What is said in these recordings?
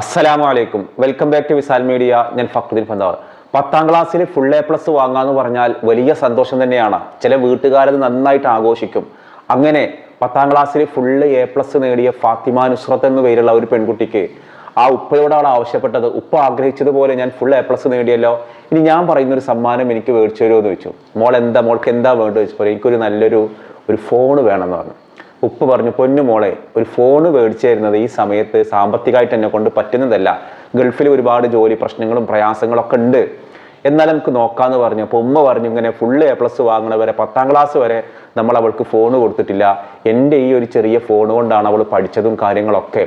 അസ്സലാമു അലൈക്കും. Welcome back to Visal media. ഞാൻ ഫക്രുദ്ദീൻ ഫന്താർ. പത്താം ക്ലാസ്സിൽ ഫുൾ എ പ്ലസ് വാങ്ങാന്ന് പറഞ്ഞാൽ വലിയ സന്തോഷം തന്നെയാണ്. ചില വീട്ടുകാരത് നന്നായിട്ട് ആഘോഷിക്കും. അങ്ങനെ പത്താം ക്ലാസ്സിൽ ഫുൾ എ പ്ലസ് നേടിയ ഫാത്തിമ നുസ്രത്ത് എന്ന് പേരുള്ള ഒരു പെൺകുട്ടിക്ക് ആ ഉപ്പയോടാണ് ആവശ്യപ്പെട്ടത്. ഉപ്പ ആഗ്രഹിച്ചതുപോലെ ഞാൻ ഫുൾ എ പ്ലസ് നേടിയല്ലോ. ഇനി ഞാൻ പറയുന്ന ഒരു സമ്മാനം എനിക്ക് മേടിച്ചു തരുമോ എന്ന് ചോദിച്ചു. മോൾ എന്താ മോൾക്ക് എന്താ വേണ്ടത് ചോദിച്ചപ്പോൾ എനിക്കൊരു നല്ലൊരു ഒരു ഫോൺ വേണമെന്ന് പറഞ്ഞു. ഉപ്പ് പറഞ്ഞു പൊന്നു മോളെ ഒരു ഫോൺ മേടിച്ചു തരുന്നത് ഈ സമയത്ത് സാമ്പത്തികമായിട്ട് എന്നെ കൊണ്ട് പറ്റുന്നതല്ല. ഗൾഫിൽ ഒരുപാട് ജോലി പ്രശ്നങ്ങളും പ്രയാസങ്ങളൊക്കെ ഉണ്ട്. എന്നാലും നമുക്ക് നോക്കാന്ന് പറഞ്ഞു. അപ്പോൾ ഉമ്മ പറഞ്ഞു ഇങ്ങനെ ഫുള്ള് എ പ്ലസ് വാങ്ങണവരെ പത്താം ക്ലാസ് വരെ നമ്മൾ അവൾക്ക് ഫോൺ കൊടുത്തിട്ടില്ല. എന്റെ ഈ ഒരു ചെറിയ ഫോൺ കൊണ്ടാണ് അവൾ പഠിച്ചതും കാര്യങ്ങളൊക്കെ.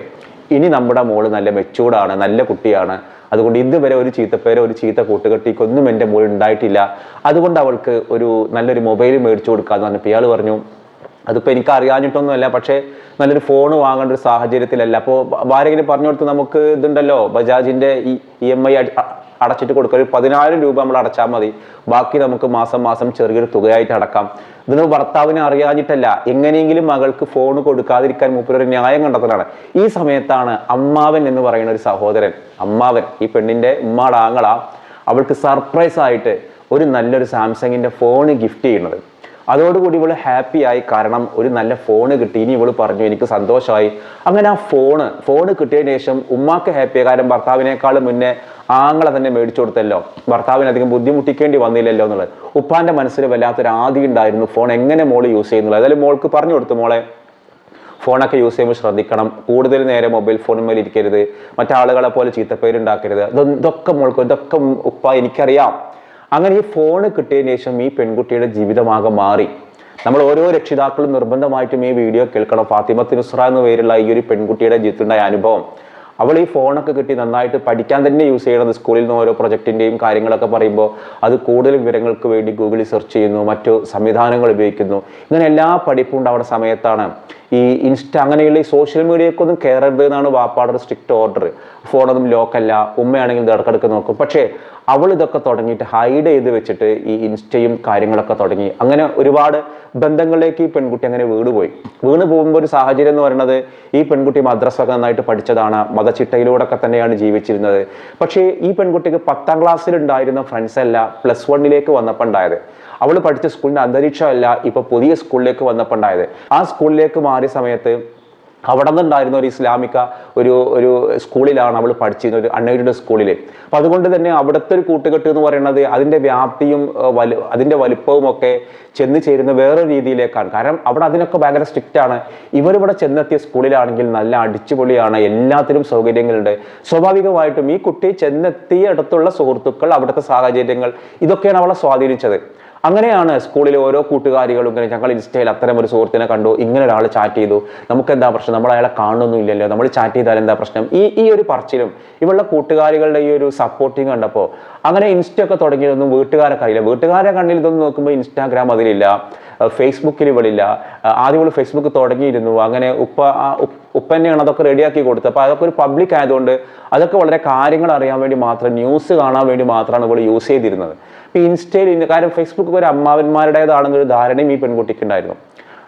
ഇനി നമ്മുടെ മോൾ നല്ല മെച്ചൂർഡാണ് നല്ല കുട്ടിയാണ്. അതുകൊണ്ട് ഇതുവരെ ഒരു ചീത്തപ്പേരോ ഒരു ചീത്ത കൂട്ടുകെട്ടിക്കൊന്നും എന്റെ മോൾ ഉണ്ടായിട്ടില്ല. അതുകൊണ്ട് അവൾക്ക് ഒരു നല്ലൊരു മൊബൈൽ മേടിച്ചു കൊടുക്കാമെന്ന് പറഞ്ഞപ്പോൾ ഇയാൾ പറഞ്ഞു അതിപ്പോൾ എനിക്ക് അറിയാഞ്ഞിട്ടൊന്നുമല്ല പക്ഷേ നല്ലൊരു ഫോൺ വാങ്ങേണ്ട ഒരു സാഹചര്യത്തിലല്ല. അപ്പോൾ ആരെങ്കിലും പറഞ്ഞു കൊടുത്ത് നമുക്ക് ഇതുണ്ടല്ലോ ബജാജിന്റെ ഈ ഇ എം ഐ അടച്ചിട്ട് കൊടുക്കുക. ഒരു പതിനായിരം രൂപ നമ്മൾ അടച്ചാൽ മതി. ബാക്കി നമുക്ക് മാസം മാസം ചെറിയൊരു തുകയായിട്ട് അടക്കാം. ഇതിന് ഭർത്താവിനെ അറിയാഞ്ഞിട്ടല്ല എങ്ങനെയെങ്കിലും മകൾക്ക് ഫോൺ കൊടുക്കാതിരിക്കാൻ മൂപ്പരൊരു ന്യായം കണ്ടെത്തലാണ്. ഈ സമയത്താണ് അമ്മാവൻ എന്ന് പറയുന്ന ഒരു സഹോദരൻ അമ്മാവൻ ഈ പെണ്ണിന്റെ ഉമ്മാടാങ്ങളാ അവൾക്ക് സർപ്രൈസ് ആയിട്ട് ഒരു നല്ലൊരു സാംസങ്ങിന്റെ ഫോൺ ഗിഫ്റ്റ് ചെയ്യുന്നത്. അതോടുകൂടി ഇവൾ ഹാപ്പി ആയി. കാരണം ഒരു നല്ല ഫോണ് കിട്ടി. ഇനി ഇവൾ പറഞ്ഞു എനിക്ക് സന്തോഷമായി. അങ്ങനെ ആ ഫോണ് ഫോണ് കിട്ടിയതിന് ശേഷം ഉമ്മാക്ക് ഹാപ്പി കാരണം ഭർത്താവിനേക്കാളും മുന്നേ ആങ്ങളെ തന്നെ മേടിച്ചു കൊടുത്തല്ലോ. ഭർത്താവിന് അധികം ബുദ്ധിമുട്ടിക്കേണ്ടി വന്നില്ലല്ലോ എന്നുള്ളത്. ഉപ്പാന്റെ മനസ്സിൽ വല്ലാത്തൊരു ആദ്യം ഉണ്ടായിരുന്നു ഫോൺ എങ്ങനെ മോൾ യൂസ് ചെയ്യുന്നുള്ളത് അതായത് മോൾക്ക് പറഞ്ഞു കൊടുത്തു മോളെ. ഫോണൊക്കെ യൂസ് ചെയ്യുമ്പോൾ ശ്രദ്ധിക്കണം. കൂടുതൽ നേരം മൊബൈൽ ഫോണുമേൽ ഇരിക്കരുത്. മറ്റാളുകളെ പോലെ ചീത്തപ്പേരുണ്ടാക്കരുത് ഇതൊ- ഇതൊക്കെ മോൾക്ക് ഇതൊക്കെ ഉപ്പ എനിക്കറിയാം. അങ്ങനെ ഈ ഫോണ് കിട്ടിയതിന് ശേഷം ഈ പെൺകുട്ടിയുടെ ജീവിതമാകെ മാറി. നമ്മൾ ഓരോ രക്ഷിതാക്കളും നിർബന്ധമായിട്ടും ഈ വീഡിയോ കേൾക്കണം. ഫാത്തിമത്ത് നുസ്ര എന്ന പേരുള്ള ഈ ഒരു പെൺകുട്ടിയുടെ ജീവിതത്തിലുണ്ടായ അനുഭവം. അവൾ ഈ ഫോണൊക്കെ കിട്ടി നന്നായിട്ട് പഠിക്കാൻ തന്നെ യൂസ് ചെയ്യണത് സ്കൂളിൽ നിന്ന് ഓരോ പ്രൊജക്റ്റിന്റെയും കാര്യങ്ങളൊക്കെ പറയുമ്പോൾ അത് കൂടുതൽ വിവരങ്ങൾക്ക് വേണ്ടി ഗൂഗിളിൽ സെർച്ച് ചെയ്യുന്നു. മറ്റു സംവിധാനങ്ങൾ ഉപയോഗിക്കുന്നു. ഇങ്ങനെ എല്ലാ പഠിപ്പും ഉണ്ടാവുന്ന സമയത്താണ്. ഈ ഇൻസ്റ്റ അങ്ങനെയുള്ള ഈ സോഷ്യൽ മീഡിയക്കൊന്നും കയറരുത് എന്നാണ് വാപ്പാടെ സ്ട്രിക്റ്റ് ഓർഡർ ഫോണൊന്നും ലോക്കല്ല ഉമ്മയാണെങ്കിൽ ഇടക്കിടക്ക് നോക്കും. പക്ഷേ അവൾ ഇതൊക്കെ തുടങ്ങിയിട്ട് ഹൈഡ് ചെയ്ത് വെച്ചിട്ട് ഈ ഇൻസ്റ്റയും കാര്യങ്ങളൊക്കെ തുടങ്ങി. അങ്ങനെ ഒരുപാട് ബന്ധങ്ങളിലേക്ക് ഈ പെൺകുട്ടി അങ്ങനെ വീട് പോയി വീണ് പോകുമ്പോൾ ഒരു സാഹചര്യം എന്ന് പറയുന്നത് ഈ പെൺകുട്ടി മദ്രസ നന്നായിട്ട് പഠിച്ചതാണ്. മതചിട്ടയിലൂടെ ഒക്കെ തന്നെയാണ് ജീവിച്ചിരുന്നത്. പക്ഷേ ഈ പെൺകുട്ടിക്ക് പത്താം ക്ലാസ്സിൽ ഉണ്ടായിരുന്ന ഫ്രണ്ട്സ് അല്ല പ്ലസ് വണ്ണിലേക്ക് വന്നപ്പോൾ ഉണ്ടായത്. അവൾ പഠിച്ച സ്കൂളിന്റെ അന്തരീക്ഷമല്ല ഇപ്പോൾ പുതിയ സ്കൂളിലേക്ക് വന്നപ്പോൾ ഉണ്ടായത്. ആ സ്കൂളിലേക്ക് മാറിയ സമയത്ത് അവിടെ നിന്നുണ്ടായിരുന്ന ഒരു ഇസ്ലാമിക ഒരു ഒരു സ്കൂളിലാണ് അവൾ പഠിച്ചിരുന്നത് ഒരു അൺഎയ്ഡഡ് സ്കൂളിൽ അപ്പം അതുകൊണ്ട് തന്നെ അവിടുത്തെ ഒരു കൂട്ടുകെട്ട് എന്ന് പറയുന്നത് അതിന്റെ വ്യാപ്തിയും വലു അതിന്റെ വലുപ്പവും ഒക്കെ ചെന്ന് ചേരുന്ന വേറൊരു രീതിയിലേക്കാണ്. കാരണം അവിടെ അതിനൊക്കെ ഭയങ്കര സ്ട്രിക്റ്റ് ആണ്. ഇവരിവിടെ ചെന്നെത്തിയ സ്കൂളിലാണെങ്കിൽ നല്ല അടിച്ചുപൊളിയാണ് എല്ലാത്തിനും സൗകര്യങ്ങളുണ്ട്. സ്വാഭാവികമായിട്ടും ഈ കുട്ടി ചെന്നെത്തിയ അടുത്തുള്ള സുഹൃത്തുക്കൾ അവിടുത്തെ സാഹചര്യങ്ങൾ ഇതൊക്കെയാണ് അവളെ സ്വാധീനിച്ചത്. അങ്ങനെയാണ് സ്കൂളിലെ ഓരോ കൂട്ടുകാരികളും ഇങ്ങനെ ഞങ്ങൾ ഇൻസ്റ്റയിൽ അത്തരം ഒരു സുഹൃത്തിനെ കണ്ടു. ഇങ്ങനെ ഒരാൾ ചാറ്റ് ചെയ്തു. നമുക്ക് എന്താ പ്രശ്നം? നമ്മൾ അയാളെ കാണുന്നൊന്നും ഇല്ലല്ലോ നമ്മൾ ചാറ്റ് ചെയ്താൽ എന്താ പ്രശ്നം? ഈ ഈ ഒരു പറച്ചിലും ഇവളുടെ കൂട്ടുകാരികളുടെ ഈ ഒരു സപ്പോർട്ടിങ് കണ്ടപ്പോൾ അങ്ങനെ ഇൻസ്റ്റ ഒക്കെ തുടങ്ങിയതൊന്നും വീട്ടുകാരെ അറിയില്ല. വീട്ടുകാരെ കണ്ണിൽ ഇതൊന്നും നോക്കുമ്പോൾ ഇൻസ്റ്റാഗ്രാം അതിലില്ല. ഫേസ്ബുക്കിൽ ഇവളില്ല. ആദ്യം ഇവൾ ഫേസ്ബുക്ക് തുടങ്ങിയിരുന്നു. അങ്ങനെ ഉപ്പ ഉപ്പ് തന്നെയാണ് അതൊക്കെ റെഡിയാക്കി കൊടുത്തത്. അപ്പോൾ അതൊക്കെ ഒരു പബ്ലിക് ആയതുകൊണ്ട് അതൊക്കെ വളരെ കാര്യങ്ങൾ അറിയാൻ വേണ്ടി മാത്രം ന്യൂസ് കാണാൻ വേണ്ടി മാത്രമാണ് ഇവൾ യൂസ് ചെയ്തിരുന്നത്. ഇൻസ്റ്റയിൽ കാര്യം ഫേസ്ബുക്ക് ഒരു അമ്മാവന്മാരുടേതാണെന്നൊരു ധാരണയും ഈ പെൺകുട്ടിക്ക് ഉണ്ടായിരുന്നു.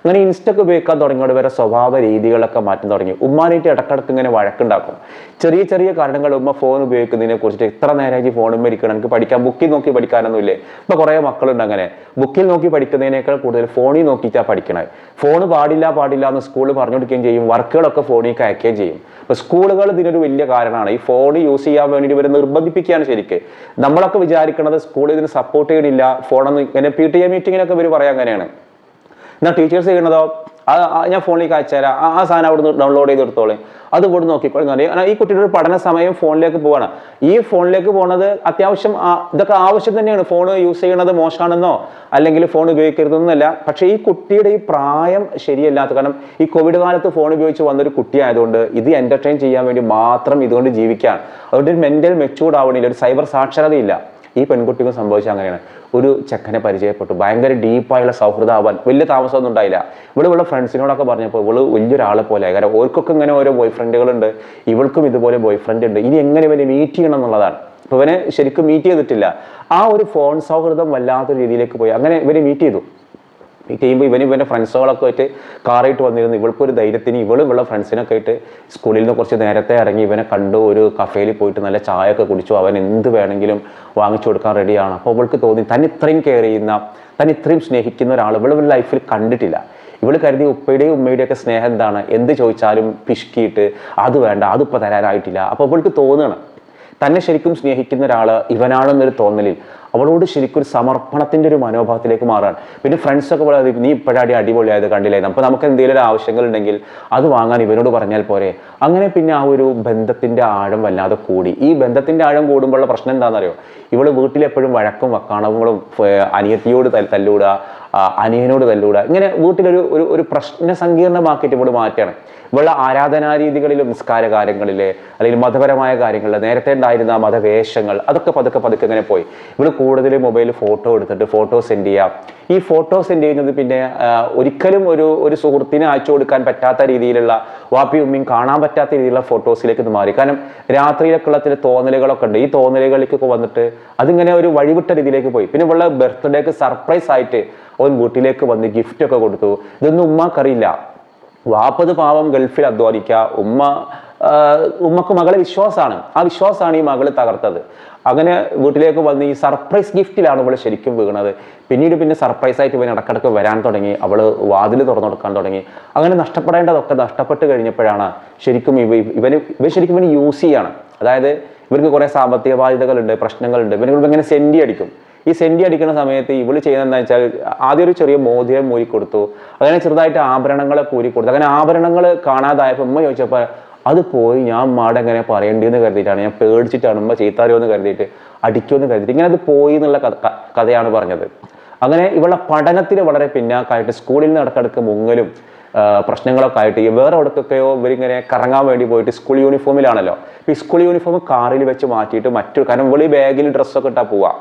അങ്ങനെ ഇൻസ്റ്റൊക്കെ ഉപയോഗിക്കാൻ തുടങ്ങിയോട് വരെ സ്വഭാവ രീതികളൊക്കെ മാറ്റം തുടങ്ങി. ഉമ്മാനായിട്ട് ഇടക്കിടക്ക് ഇങ്ങനെ വഴക്കുണ്ടാക്കും. ചെറിയ ചെറിയ കാരണങ്ങൾ ഉമ്മ ഫോൺ ഉപയോഗിക്കുന്നതിനെ കുറിച്ചിട്ട് ഇത്ര നേരം ഫോണും ഇരിക്കണം എനിക്ക് പഠിക്കാൻ ബുക്കിൽ നോക്കി പഠിക്കാനൊന്നുമില്ലേ ഇപ്പൊ കുറേ മക്കളുണ്ട് അങ്ങനെ. ബുക്കിൽ നോക്കി പഠിക്കുന്നതിനേക്കാൾ കൂടുതൽ ഫോണിൽ നോക്കിയിട്ടാണ് പഠിക്കണത് ഫോൺ പാടില്ല പാടില്ല എന്ന് സ്കൂളിൽ പറഞ്ഞു കൊടുക്കുകയും ചെയ്യും. വർക്കുകളൊക്കെ ഫോണിൽ അയക്കുകയും ചെയ്യും. അപ്പൊ സ്കൂളുകൾ ഇതിനൊരു വലിയ കാരണമാണ്. ഈ ഫോൺ യൂസ് ചെയ്യാൻ വേണ്ടി ഇവരെ നിർബന്ധിപ്പിക്കുകയാണ് ശരിക്ക്. നമ്മളൊക്കെ വിചാരിക്കുന്നത് സ്കൂൾ ഇതിന് സപ്പോർട്ട് ചെയ്യണില്ല. ഫോണൊന്നും ഇങ്ങനെ പി ടി എ മീറ്റിങ്ങിനൊക്കെ ഇവർ പറയാം അങ്ങനെയാണ്. എന്നാൽ ടീച്ചേഴ്സ് ചെയ്യണതോ ആ ഞാൻ ഫോണിലേക്ക് അയച്ചുതരാം. ആ സാധനം അവിടുന്ന് ഡൗൺലോഡ് ചെയ്ത് എടുത്തോളെ. അത് ഇവിടെ നോക്കിക്കോളെ കാരണം ഈ കുട്ടിയുടെ ഒരു പഠന സമയം ഫോണിലേക്ക് പോവാണ്. ഈ ഫോണിലേക്ക് പോണത് അത്യാവശ്യം ഇതൊക്കെ ആവശ്യം തന്നെയാണ്. ഫോൺ യൂസ് ചെയ്യണത് മോശമാണെന്നോ അല്ലെങ്കിൽ ഫോൺ ഉപയോഗിക്കരുതെന്നല്ല. പക്ഷേ ഈ കുട്ടിയുടെ ഈ പ്രായം ശരിയല്ലാത്ത കാരണം ഈ കോവിഡ് കാലത്ത് ഫോൺ ഉപയോഗിച്ച് വന്നൊരു കുട്ടിയായതുകൊണ്ട് ഇത് എന്റർടൈൻ ചെയ്യാൻ വേണ്ടി മാത്രം ഇതുകൊണ്ട് ജീവിക്കുകയാണ് അതുകൊണ്ട് ഒരു മെന്റൽ മെച്ചൂർഡ് ആവണില്ല. ഒരു സൈബർ സാക്ഷരതയില്ല. ഈ പെൺകുട്ടിക്കും സംഭവിച്ചത് അങ്ങനെയാണ്. ഒരു ചെക്കനെ പരിചയപ്പെട്ടു. ഭയങ്കര ഡീപ്പായുള്ള സൗഹൃദമാവാൻ വലിയ താമസമൊന്നും ഉണ്ടായില്ല. ഇവിടെ ഇവിടെ ഫ്രണ്ട്സിനോടൊക്കെ പറഞ്ഞപ്പോൾ ഇവൾ വലിയൊരാളെ പോലെ കാരണം ഓർക്കൊക്കെ ഇങ്ങനെ ഓരോ ബോയ് ഫ്രണ്ടുകളുണ്ട് ഇവൾക്കും ഇതുപോലെ ബോയ് ഫ്രണ്ട് ഉണ്ട്. ഇനി എങ്ങനെ ഇവനെ മീറ്റ് ചെയ്യണം എന്നുള്ളതാണ്. ഇപ്പൊ ഇവനെ ശരിക്കും മീറ്റ് ചെയ്തിട്ടില്ല. ആ ഒരു ഫോൺ സൗഹൃദം വല്ലാത്തൊരു രീതിയിലേക്ക് പോയി. അങ്ങനെ ഇവരെ മീറ്റ് ചെയ്തു. ടീം ഇവന് ഇവന്റെ ഫ്രണ്ട്സുകളൊക്കെ ആയിട്ട് കാറായിട്ട് വന്നിരുന്നു. ഇവൾക്കൊരു ധൈര്യത്തിന് ഇവളും ഇവളുടെ ഫ്രണ്ട്സിനൊക്കെ ആയിട്ട് സ്കൂളിൽ നിന്ന് കുറച്ച് നേരത്തെ ഇറങ്ങി ഇവനെ കണ്ടു. ഒരു കഫേയിൽ പോയിട്ട് നല്ല ചായ ഒക്കെ കുടിച്ചു. അവൻ എന്ത് വേണമെങ്കിലും വാങ്ങിച്ചു കൊടുക്കാൻ റെഡിയാണ് അപ്പോൾ ഇവൾക്ക് തോന്നി തന്നെ ഇത്രയും കെയർ ചെയ്യുന്ന തന്നെ ഇത്രയും സ്നേഹിക്കുന്ന ഒരാൾ ഇവൾ ഇവളുടെ ലൈഫിൽ കണ്ടിട്ടില്ല. ഇവൾ കരുതി ഉപ്പയുടെയും ഉമ്മയുടെയും ഒക്കെ സ്നേഹം എന്താണ്? എന്ത് ചോദിച്ചാലും പിഷ്കിയിട്ട് അത് വേണ്ട അതിപ്പോൾ തരാനായിട്ടില്ല. അപ്പോൾ ഇവൾക്ക് തോന്നുകയാണ് തന്നെ ശരിക്കും സ്നേഹിക്കുന്ന ഒരാൾ ഇവനാണെന്നൊരു തോന്നലിൽ അവളോട് ശരിക്കും ഒരു സമർപ്പണത്തിന്റെ ഒരു മനോഭാവത്തിലേക്ക് മാറാൻ. പിന്നെ ഫ്രണ്ട്സൊക്കെ പറയാതെ നീ ഇപ്പോഴാടി അടിപൊളിയായത് കണ്ടില്ലേ? അപ്പോൾ നമുക്ക് എന്തെങ്കിലും ഒരു ആവശ്യങ്ങൾ ഉണ്ടെങ്കിൽ അത് വാങ്ങാൻ ഇവനോട് പറഞ്ഞാൽ പോരെ. അങ്ങനെ പിന്നെ ആ ഒരു ബന്ധത്തിന്റെ ആഴം വല്ലാതെ കൂടി. ഈ ബന്ധത്തിന്റെ ആഴം കൂടുമ്പോഴുള്ള പ്രശ്നം എന്താണെന്നറിയോ? ഇവൾ വീട്ടിലെപ്പോഴും വഴക്കും വക്കാണവങ്ങളും അനിയത്തിയോട് തല്ല് തല്ലൂടുക അനിയനോട് തല്ലൂടുക ഇങ്ങനെ വീട്ടിലൊരു ഒരു ഒരു പ്രശ്ന സങ്കീർണമാക്കിയിട്ട് ഇവിടെ മാറ്റുകയാണ്. ഇവളുടെ ആരാധനാ രീതികളിലും നിസ്കാര കാര്യങ്ങളിൽ അല്ലെങ്കിൽ മതപരമായ കാര്യങ്ങളിൽ നേരത്തെ ഉണ്ടായിരുന്ന മതവേഷങ്ങൾ അതൊക്കെ പതുക്കെ പതുക്കെ ഇങ്ങനെ പോയി. ഇവൾ കൂടുതൽ മൊബൈൽ ഫോട്ടോ എടുത്തിട്ട് ഫോട്ടോ സെൻഡ് ചെയ്യാം. ഈ ഫോട്ടോ സെൻഡ് ചെയ്യുന്നത് പിന്നെ ഒരിക്കലും ഒരു ഒരു സുഹൃത്തിനെ അയച്ചു കൊടുക്കാൻ പറ്റാത്ത രീതിയിലുള്ള വാപ്പി ഉമ്മയും കാണാൻ പറ്റാത്ത രീതിയിലുള്ള ഫോട്ടോസിലേക്ക് ഇത് മാറി. കാരണം രാത്രിയിലൊക്കെ ഉള്ള ചില തോന്നലുകളൊക്കെ ഉണ്ട്. ഈ തോന്നലുകളിലേക്കൊക്കെ വന്നിട്ട് അതിങ്ങനെ ഒരു വഴിവിട്ട രീതിയിലേക്ക് പോയി. പിന്നെ ഇവളുടെ ബർത്ത്ഡേക്ക് സർപ്രൈസ് ആയിട്ട് അവൻ വീട്ടിലേക്ക് വന്ന് ഗിഫ്റ്റ് ഒക്കെ കൊടുത്തു. ഇതൊന്നും ഉമ്മാക്കറിയില്ല. വാപ്പത് പാവം ഗൾഫിൽ അധ്വാനിക്കുക. ഉമ്മ ഉമ്മക്ക് മകളെ വിശ്വാസമാണ് ആ വിശ്വാസമാണ് ഈ മകൾ തകർത്തത്. അങ്ങനെ വീട്ടിലേക്ക് വന്ന് ഈ സർപ്രൈസ് ഗിഫ്റ്റിലാണ് ഇവൾ ശരിക്കും വീണത്. പിന്നീട് പിന്നെ സർപ്രൈസ് ആയിട്ട് ഇവൻ ഇടക്കിടക്ക് വരാൻ തുടങ്ങി. അവൾ വാതിൽ തുറന്നു കൊടുക്കാൻ തുടങ്ങി. അങ്ങനെ നഷ്ടപ്പെടേണ്ടതൊക്കെ നഷ്ടപ്പെട്ട് കഴിഞ്ഞപ്പോഴാണ് ശരിക്കും ഇവ ഇവന് ഇവൻ ശരിക്കും ഇവന് യൂസ് ചെയ്യാണ്. അതായത് ഇവർക്ക് കുറേ സാമ്പത്തിക ബാധ്യതകളുണ്ട് പ്രശ്നങ്ങളുണ്ട്. ഇവന് ഇങ്ങനെ സെൻഡി അടിക്കും. ഈ സെൻഡി അടിക്കുന്ന സമയത്ത് ഇവൾ ചെയ്യുന്നത് എന്താ വെച്ചാൽ ആദ്യം ഒരു ചെറിയ മോതിരം മൂരി കൊടുത്തു. അങ്ങനെ ചെറുതായിട്ട് ആഭരണങ്ങളെ കൂരി കൊടുത്തു. അങ്ങനെ ആഭരണങ്ങൾ കാണാതായപ്പോൾ ഉമ്മ ചോദിച്ചപ്പോൾ അത് പോയി ഞാൻ ഉമ്മാടെ എങ്ങനെ പറയേണ്ടിയെന്ന് കരുതിയിട്ടാണ്. ഞാൻ പേടിച്ചിട്ടാണ് ഉമ്മ ചീത്താരോ എന്ന് കരുതിയിട്ട് അടിക്കുമെന്ന് കരുതിയിട്ട് ഇങ്ങനെ അത് പോയി എന്നുള്ള കഥയാണ് പറഞ്ഞത്. അങ്ങനെ ഇവളുടെ പഠനത്തിന് വളരെ പിന്നാക്കായിട്ട് സ്കൂളിൽ നിന്ന് ഇടക്കിടക്ക് മുങ്ങലും പ്രശ്നങ്ങളൊക്കെ ആയിട്ട് വേറെ എവിടേക്കൊക്കെയോ ഇവരിങ്ങനെ കറങ്ങാൻ വേണ്ടി പോയിട്ട് സ്കൂൾ യൂണിഫോമിലാണല്ലോ. ഈ സ്കൂൾ യൂണിഫോം കാറിൽ വെച്ച് മാറ്റിയിട്ട് മറ്റൊരു കാരണം ഇവളീ ബാഗിൽ ഡ്രസ്സൊക്കെ ഇട്ടാൽ പോവാ.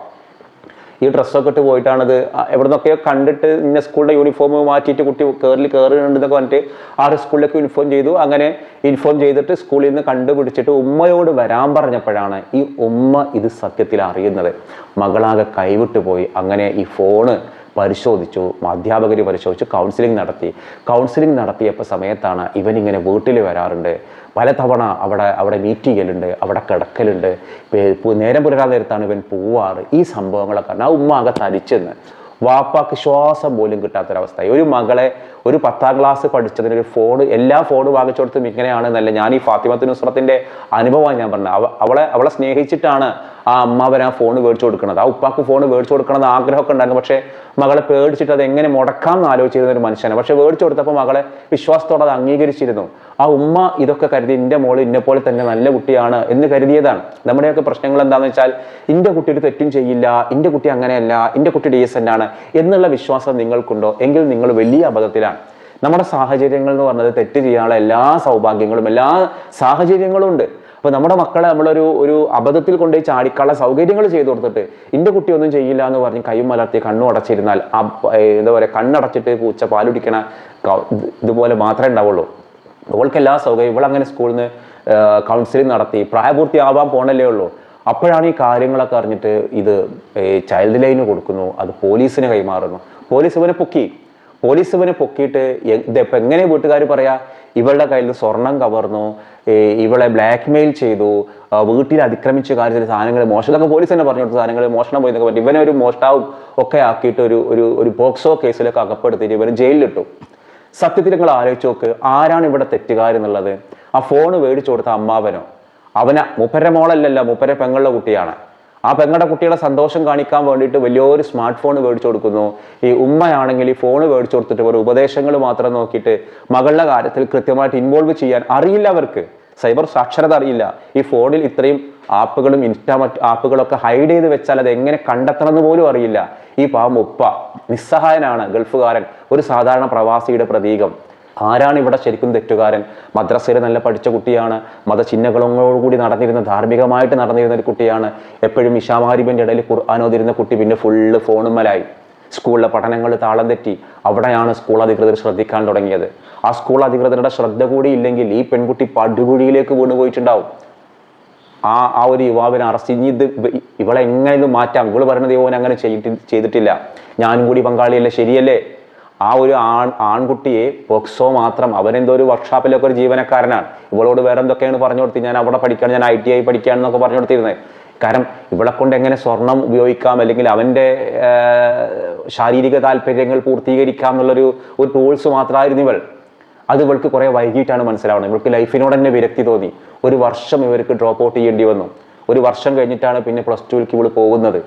ഈ ഡ്രസ്സൊക്കെ ഇട്ട് പോയിട്ടാണത്. എവിടെ നിന്നൊക്കെയോ കണ്ടിട്ട് ഇന്ന സ്കൂളിന്റെ യൂണിഫോം മാറ്റിയിട്ട് കുട്ടി കയറിൽ കയറിയിട്ടുണ്ടെന്നൊക്കെ പറഞ്ഞിട്ട് ആ സ്കൂളിലേക്ക് ഇൻഫോം ചെയ്തു. അങ്ങനെ ഇൻഫോം ചെയ്തിട്ട് സ്കൂളിൽ നിന്ന് കണ്ടുപിടിച്ചിട്ട് ഉമ്മയോട് വരാൻ പറഞ്ഞപ്പോഴാണ് ഈ ഉമ്മ ഇത് സത്യത്തിൽ അറിയുന്നത്. മകളാകെ കൈവിട്ടു പോയി. അങ്ങനെ ഈ ഫോണ് പരിശോധിച്ചു അധ്യാപകർ പരിശോധിച്ചു കൗൺസിലിംഗ് നടത്തി. കൗൺസിലിംഗ് നടത്തിയപ്പോൾ സമയത്താണ് ഇവനിങ്ങനെ വീട്ടിൽ വരാറുണ്ട്. പലതവണ അവിടെ അവിടെ മീറ്റ് ചെയ്യലുണ്ട് അവിടെ കിടക്കലുണ്ട്. നേരം പുലരാൻ നേരത്താണ് ഇവൻ പോവാറ്. ഈ സംഭവങ്ങളൊക്കെ. ആ ഉമ്മ ആകെ തരിച്ചെന്ന്. വാപ്പാക്ക് ശ്വാസം പോലും കിട്ടാത്തൊരവസ്ഥ ഒരു മകളെ ഒരു പത്താം ക്ലാസ് പഠിച്ചതിന് ഒരു ഫോൺ എല്ലാ ഫോൺ വാങ്ങിച്ചു കൊടുത്തും ഇങ്ങനെയാണെന്നല്ല ഞാൻ ഈ ഫാത്തിമത്ത് നുസ്രത്തിന്റെ അനുഭവമാണ് ഞാൻ പറഞ്ഞത്. അവ അവളെ അവളെ സ്നേഹിച്ചിട്ടാണ് ആ അമ്മാവൻ ആ ഫോൺ മേടിച്ചു കൊടുക്കുന്നത്. ആ ഉപ്പാക്ക് ഫോൺ മേടിച്ചു കൊടുക്കണമെന്ന് ആഗ്രഹമൊക്കെ ഉണ്ടായിരുന്നു. പക്ഷേ മകളെ പേടിച്ചിട്ട് അത് എങ്ങനെ മുടക്കാം എന്ന് ആലോചിച്ചിരുന്ന ഒരു മനുഷ്യനാണ്. പക്ഷെ മേടിച്ചു കൊടുത്തപ്പോൾ മകളെ വിശ്വാസത്തോടെ അത് അംഗീകരിച്ചിരുന്നു. ആ ഉമ്മ ഇതൊക്കെ കരുതി എന്റെ മോൾ ഇന്നെപ്പോലെ പോലെ തന്നെ നല്ല കുട്ടിയാണ് എന്ന് കരുതിയതാണ്. നമ്മുടെയൊക്കെ പ്രശ്നങ്ങൾ എന്താണെന്ന് വെച്ചാൽ എന്റെ കുട്ടി ഒരു തെറ്റും ചെയ്യില്ല എന്റെ കുട്ടി അങ്ങനെയല്ല എന്റെ കുട്ടി ഡീസന്റ് ആണ് എന്നുള്ള വിശ്വാസം നിങ്ങൾക്കുണ്ടോ? എങ്കിൽ നിങ്ങൾ വലിയ അബദ്ധത്തിലാണ്. നമ്മുടെ സാഹചര്യങ്ങൾ എന്ന് പറഞ്ഞത് തെറ്റ് ചെയ്യാനുള്ള എല്ലാ സൗഭാഗ്യങ്ങളും എല്ലാ സാഹചര്യങ്ങളും ഉണ്ട്. അപ്പൊ നമ്മുടെ മക്കളെ നമ്മളൊരു ഒരു അബദ്ധത്തിൽ കൊണ്ടുപോയി ചാടിക്കാനുള്ള സൗകര്യങ്ങൾ ചെയ്തു കൊടുത്തിട്ട് എന്റെ കുട്ടി ഒന്നും ചെയ്യില്ല എന്ന് പറഞ്ഞ് കൈയും മലർത്തി കണ്ണും അടച്ചിരുന്നാൽ എന്താ പറയുക കണ്ണടച്ചിട്ട് പൂച്ച പാലുടിക്കണ ഇതുപോലെ മാത്രമേ ഉണ്ടാവുള്ളൂ. അവൾക്ക് എല്ലാ സൗകര്യം ഇവളങ്ങനെ സ്കൂളിൽ നിന്ന് കൗൺസിലിംഗ് നടത്തി പ്രായപൂർത്തിയാവാൻ പോണല്ലേ ഉള്ളൂ. അപ്പോഴാണ് ഈ കാര്യങ്ങളൊക്കെ അറിഞ്ഞിട്ട് ഇത് ചൈൽഡ് ലൈന് കൊടുക്കുന്നു അത് പോലീസിന് കൈമാറുന്നു. പോലീസ് ഇവനെ പൊക്കി. പോലീസ് ഇവനെ പൊക്കിയിട്ട് ഇതിപ്പോൾ ഇതിപ്പോ എങ്ങനെ വീട്ടുകാർ പറയാ ഇവളുടെ കയ്യിൽ നിന്ന് സ്വർണം കവർന്നു ഇവളെ ബ്ലാക്ക് മെയിൽ ചെയ്തു വീട്ടിൽ അതിക്രമിച്ച കാര്യത്തിൽ സാധനങ്ങൾ മോഷണം പോലീസ് തന്നെ പറഞ്ഞു കൊടുത്ത സാധനങ്ങൾ മോഷണം പോയി പറഞ്ഞു. ഇവനെ ഒരു മോഷ്ടാവും ഒക്കെ ആക്കിയിട്ട് ഒരു ഒരു ഒരു പോക്സോ കേസിലൊക്കെ അകപ്പെടുത്തിയിട്ട് ഇവന് ജയിലിലിട്ടു. സത്യത്തിൽ നിങ്ങൾ ആലോചിച്ച് നോക്ക് ആരാണ് ഇവിടെ തെറ്റുകാരെന്നുള്ളത് ആ ഫോൺ മേടിച്ചു കൊടുത്ത അമ്മാവനോ? അവന മുപ്പര മോളല്ലല്ല മുപ്പര പെങ്ങളുടെ കുട്ടിയാണ്. ആ പെങ്ങളുടെ കുട്ടിയുടെ സന്തോഷം കാണിക്കാൻ വേണ്ടിയിട്ട് വലിയൊരു സ്മാർട്ട് ഫോൺ മേടിച്ചു കൊടുക്കുന്നു. ഈ ഉമ്മയാണെങ്കിൽ ഈ ഫോൺ മേടിച്ചു കൊടുത്തിട്ട് ഒരു ഉപദേശങ്ങൾ മാത്രം നോക്കിയിട്ട് മകളുടെ കാര്യത്തിൽ കൃത്യമായിട്ട് ഇൻവോൾവ് ചെയ്യാൻ അറിയില്ല അവർക്ക്. സൈബർ സാക്ഷരത അറിയില്ല. ഈ ഫോണിൽ ഇത്രയും ആപ്പുകളും ഇൻസ്റ്റാ മറ്റ് ആപ്പുകളൊക്കെ ഹൈഡ് ചെയ്ത് വെച്ചാൽ അത് എങ്ങനെ കണ്ടെത്തണം എന്ന് പോലും അറിയില്ല. ഈ പാമ്പ് ഉപ്പ നിസ്സഹായനാണ് ഗൾഫുകാരൻ ഒരു സാധാരണ പ്രവാസിയുടെ പ്രതീകം. ആരാണ് ഇവിടെ ശരിക്കും തെറ്റുകാരൻ? മദ്രസയിൽ നല്ല പഠിച്ച കുട്ടിയാണ്. മതചിഹ്നങ്ങളോടുകൂടി നടന്നിരുന്ന ധാർമ്മികമായിട്ട് നടന്നിരുന്ന ഒരു കുട്ടിയാണ്. എപ്പോഴും ഇഷാമാരിബിന്റെ ഇടയിൽ ഖുർആാനോതിരുന്ന കുട്ടി പിന്നെ ഫുള്ള് ഫോണുമ്മലായി സ്കൂളിലെ പഠനങ്ങൾ താളം തെറ്റി. അവിടെയാണ് സ്കൂൾ അധികൃതർ ശ്രദ്ധിക്കാൻ തുടങ്ങിയത്. ആ സ്കൂൾ അധികൃതരുടെ ശ്രദ്ധ കൂടി ഇല്ലെങ്കിൽ ഈ പെൺകുട്ടി പടുകുഴിയിലേക്ക് വീണുപോയിട്ടുണ്ടാവും. ആ ആ ഒരു യുവാവിനെ അറസ്റ്റ് ഇനി ഇത് ഇവളെ എങ്ങനെ മാറ്റാം. ഇവൾ പറയുന്നത് യുവൻ അങ്ങനെ ചെയ്തിട്ടില്ല. ഞാനും കൂടി പങ്കാളിയല്ലേ? ശരിയല്ലേ? ആ ഒരു ആൺ ആൺകുട്ടിയെ പോക്സോ മാത്രം അവനെന്തോ ഒരു വർക്ക്ഷോപ്പിലൊക്കെ ഒരു ജീവനക്കാരനാണ്. ഇവളോട് വേറെ എന്തൊക്കെയാണ് പറഞ്ഞു കൊടുത്തി ഞാൻ അവിടെ പഠിക്കണം ഞാൻ ഐ ടി ഐ പഠിക്കുകയാണെന്നൊക്കെ പറഞ്ഞു കൊടുത്തിരുന്നത്. കാരണം ഇവളെ കൊണ്ട് എങ്ങനെ സ്വർണം ഉപയോഗിക്കാം അല്ലെങ്കിൽ അവന്റെ ശാരീരിക താല്പര്യങ്ങൾ പൂർത്തീകരിക്കാം എന്നുള്ളൊരു ഒരു ടൂൾസ് മാത്രമായിരുന്നു ഇവൾ. അത് ഇവൾക്ക് കുറേ വൈകിട്ടാണ് മനസ്സിലാവുന്നത്. ഇവൾക്ക് ലൈഫിനോട് തന്നെ വിരക്തി തോന്നി. ഒരു വർഷം ഇവർക്ക് ഡ്രോപ്പ് ഔട്ട് ചെയ്യേണ്ടി വന്നു. ഒരു വർഷം കഴിഞ്ഞിട്ടാണ് പിന്നെ പ്ലസ് ടുവിലേക്ക് ഇവൾ പോകുന്നത്.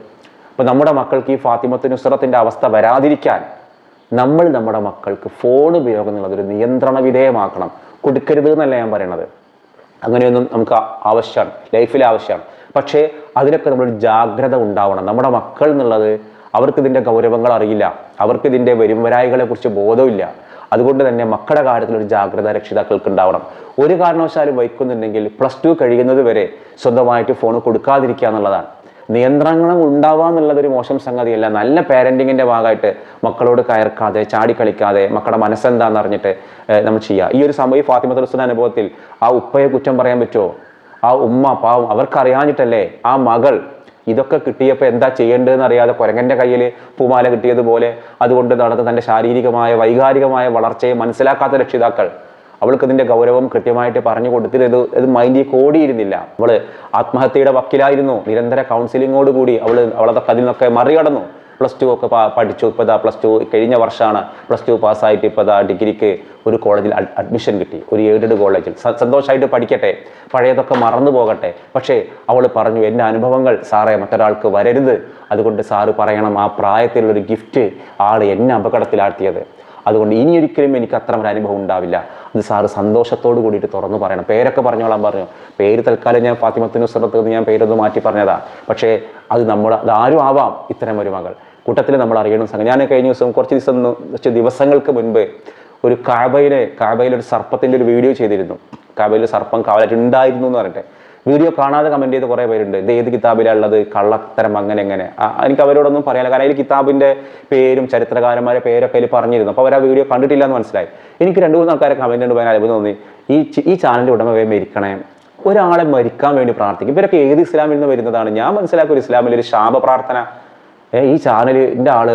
അപ്പോൾ നമ്മുടെ മക്കൾക്ക് ഈ ഫാത്തിമത്ത് നുസ്രത്തിന്റെ അവസ്ഥ വരാതിരിക്കാൻ നമ്മൾ നമ്മുടെ മക്കൾക്ക് ഫോൺ ഉപയോഗം എന്നുള്ളത് ഒരു നിയന്ത്രണ വിധേയമാക്കണം. കൊടുക്കരുത് എന്നല്ല ഞാൻ പറയണത്. അങ്ങനെയൊന്നും നമുക്ക് ആവശ്യമാണ്. ലൈഫിൽ ആവശ്യമാണ്. പക്ഷേ അതിനൊക്കെ നമ്മളൊരു ജാഗ്രത ഉണ്ടാവണം. നമ്മുടെ മക്കൾ എന്നുള്ളത് അവർക്ക് ഇതിന്റെ ഗൗരവങ്ങൾ അറിയില്ല. അവർക്ക് ഇതിന്റെ വരുംവരായികളെ കുറിച്ച് ബോധമില്ല അതുകൊണ്ട് തന്നെ മക്കളുടെ കാര്യത്തിൽ ഒരു ജാഗ്രത രക്ഷിതാക്കൾക്ക് ഉണ്ടാവണം. ഒരു കാരണവശാലും വയ്ക്കുന്നുണ്ടെങ്കിൽ പ്ലസ് ടു കഴിയുന്നത് വരെ സ്വന്തമായിട്ട് ഫോൺ കൊടുക്കാതിരിക്കുക എന്നുള്ളതാണ്. നിയന്ത്രണങ്ങൾ ഉണ്ടാവുക എന്നുള്ളതൊരു മോശം സംഗതിയല്ല. നല്ല പാരന്റിങ്ങിന്റെ ഭാഗമായിട്ട് മക്കളോട് കയർക്കാതെ ചാടിക്കളിക്കാതെ മക്കളുടെ മനസ്സെന്താണെന്ന് അറിഞ്ഞിട്ട് നമ്മൾ ചെയ്യുക ഈ ഒരു ഈ ഫാത്തിമ തുലസിന്റെ അനുഭവത്തിൽ ആ ഉപ്പയെ കുറ്റം പറയാൻ പറ്റുമോ ആ ഉമ്മ പാവം അവർക്കറിയാഞ്ഞിട്ടല്ലേ ആ മകൾ ഇതൊക്കെ കിട്ടിയപ്പോൾ എന്താ ചെയ്യേണ്ടതെന്ന് അറിയാതെ കുരങ്ങന്റെ കയ്യിൽ പൂമാല കിട്ടിയതുപോലെ അതുകൊണ്ട് നടന്ന തന്റെ ശാരീരികമായ വൈകാരികമായ വളർച്ചയെ മനസ്സിലാക്കാത്ത രക്ഷിതാക്കൾ അവൾക്ക് ഇതിന്റെ ഗൗരവം കൃത്യമായിട്ട് പറഞ്ഞു കൊടുത്തിരുന്നത് ഇത് മൈൻഡിൽ കോടിയിരുന്നില്ല. അവൾ ആത്മഹത്യയുടെ വക്കിലായിരുന്നു. നിരന്തര കൗൺസിലിങ്ങോട് കൂടി അവൾ അവളതൊക്കെ അതിൽ നിന്നൊക്കെ മറികടന്നു. പ്ലസ് ടു ഒക്കെ പഠിച്ചു. ഇപ്പോൾ ഇതാ പ്ലസ് ടു കഴിഞ്ഞ വർഷമാണ്. പ്ലസ് ടു പാസ്സായിട്ട് ഇപ്പോൾ ഇതാ ഡിഗ്രിക്ക് ഒരു കോളേജിൽ അഡ്മിഷൻ കിട്ടി. ഒരു എയ്ഡഡ് കോളേജിൽ സന്തോഷമായിട്ട് പഠിക്കട്ടെ. പഴയതൊക്കെ മറന്നു പോകട്ടെ. പക്ഷേ അവൾ പറഞ്ഞു എന്റെ അനുഭവങ്ങൾ സാറേ മറ്റൊരാൾക്ക് വരരുത്. അതുകൊണ്ട് സാറ് പറയണം ആ പ്രായത്തിലുള്ളൊരു ഗിഫ്റ്റ് ആൾ എന്നെ അപകടത്തിലാഴ്ത്തിയത്. അതുകൊണ്ട് ഇനി ഒരിക്കലും എനിക്ക് അത്ര ഒരു അനുഭവം ഉണ്ടാവില്ല. അത് സാറ് സന്തോഷത്തോട് കൂടിയിട്ട് തുറന്നു പറയണം. പേരൊക്കെ പറഞ്ഞോളാൻ പറഞ്ഞു. പേര് തൽക്കാലം ഞാൻ ഫാത്തിമത്തിന് നിന്ന് ഞാൻ പേരൊന്ന് മാറ്റി പറഞ്ഞതാണ് പക്ഷേ അത് നമ്മൾ അത് ആരും ആവാം ഇത്തരം ഒരു മകൾ. കൂട്ടത്തിൽ നമ്മൾ അറിയണം സംഗതി. ഞാൻ കഴിഞ്ഞ ദിവസം കുറച്ച് ദിവസം കുറച്ച് ദിവസങ്ങൾക്ക് മുൻപ് ഒരു കാബയിലെ കാബയിലൊരു സർപ്പത്തിന്റെ ഒരു വീഡിയോ ചെയ്തിരുന്നു. കാബയിൽ സർപ്പം കാവലായിട്ട് ഉണ്ടായിരുന്നു എന്ന് പറഞ്ഞിട്ട്. വീഡിയോ കാണാതെ കമന്റ് ചെയ്ത് കുറേ പേരുണ്ട്. ഇത് ഏത് കിതാബിലുള്ളത് കള്ളത്തരം അങ്ങനെ എങ്ങനെ? എനിക്ക് അവരോടൊന്നും പറയാനില്ല. കാരണം അതിൽ കിതാബിന്റെ പേരും ചരിത്രകാരന്മാരുടെ പേരൊക്കെ അതിൽ പറഞ്ഞിരുന്നു. അപ്പോൾ അവർ ആ വീഡിയോ കണ്ടിട്ടില്ല എന്ന് മനസ്സിലായി. എനിക്ക് രണ്ട് മൂന്ന് ആൾക്കാരെ കമന്റ് ഉണ്ട് പോയാൽ അത്ഭുതം തോന്നി. ഈ ഈ ചാനലിന്റെ ഉടമ വേഗം മരിക്കണേ. ഒരാളെ മരിക്കാൻ വേണ്ടി പ്രാർത്ഥിക്കും. ഇവരൊക്കെ ഏത് ഇസ്ലാമിൽ നിന്ന് വരുന്നതാണ്? ഞാൻ മനസ്സിലാക്കിയ ഒരു ഇസ്ലാമിൽ ഒരു ശാപ പ്രാർത്ഥന. ഈ ചാനലിന്റെ ആൾ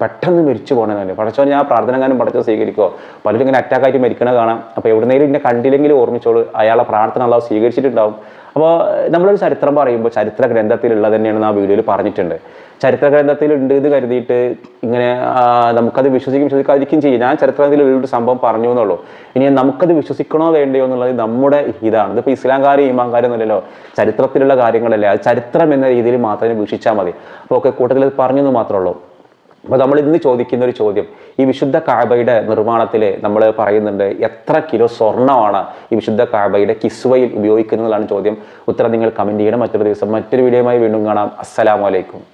പെട്ടെന്ന് മരിച്ചു പോകണമെന്നല്ലേ പഠിച്ചോ ഞാൻ പ്രാർത്ഥന കാനും പഠിച്ചോ സ്വീകരിക്കുമോ പലരും ഇങ്ങനെ അറ്റാക്കായിട്ട് മരിക്കണ കാണാം. അപ്പോൾ എവിടുന്നേലും ഇന്നെ കണ്ടില്ലെങ്കിലും ഓർമ്മിച്ചോളൂ. അയാളെ പ്രാർത്ഥന ഉള്ളത് സ്വീകരിച്ചിട്ടുണ്ടാവും. അപ്പോൾ നമ്മളൊരു ചരിത്രം പറയുമ്പോൾ ചരിത്ര ഗ്രന്ഥത്തിലുള്ളത് തന്നെയാണ് ആ വീഡിയോയിൽ പറഞ്ഞിട്ടുണ്ട്. ചരിത്ര ഗ്രന്ഥത്തിൽ ഉണ്ട് എന്ന് കരുതിയിട്ട് ഇങ്ങനെ നമുക്കത് വിശ്വസിക്കും വിശ്വസിക്കാതിരിക്കും ചെയ്യും. ഞാൻ ചരിത്ര ഗ്രന്ഥത്തിൽ ഒരു സംഭവം പറഞ്ഞു എന്നുള്ളൂ. ഇനി നമുക്കത് വിശ്വസിക്കണോ വേണ്ടയോ എന്നുള്ളത് നമ്മുടെ ഇതാണ്. ഇതിപ്പോൾ ഇസ്ലാംകാരും ഈമാൻകാരും ഒന്നുമല്ലല്ലോ. ചരിത്രത്തിലുള്ള കാര്യങ്ങളല്ലേ. അത് ചരിത്രം എന്ന രീതിയിൽ മാത്രമേ വീക്ഷിച്ചാൽ മതി. അപ്പോൾ ഒക്കെ കൂട്ടത്തിൽ ഇത് പറഞ്ഞു എന്ന് മാത്രമേ ഉള്ളൂ. അപ്പോൾ നമ്മൾ ഇന്ന് ചോദിക്കുന്ന ഒരു ചോദ്യം. ഈ വിശുദ്ധ കാബയുടെ നിർമ്മാണത്തിൽ നമ്മൾ പറയുന്നുണ്ട് എത്ര കിലോ സ്വർണമാണ് ഈ വിശുദ്ധ കാബയുടെ കിസ്വയിൽ ഉപയോഗിക്കുന്നതാണ് ചോദ്യം. ഉത്തരം നിങ്ങൾ കമന്റ് ചെയ്യണം. മറ്റൊരു ദിവസം മറ്റൊരു വീഡിയോയുമായി വീണ്ടും കാണാം. അസ്സലാമലൈക്കും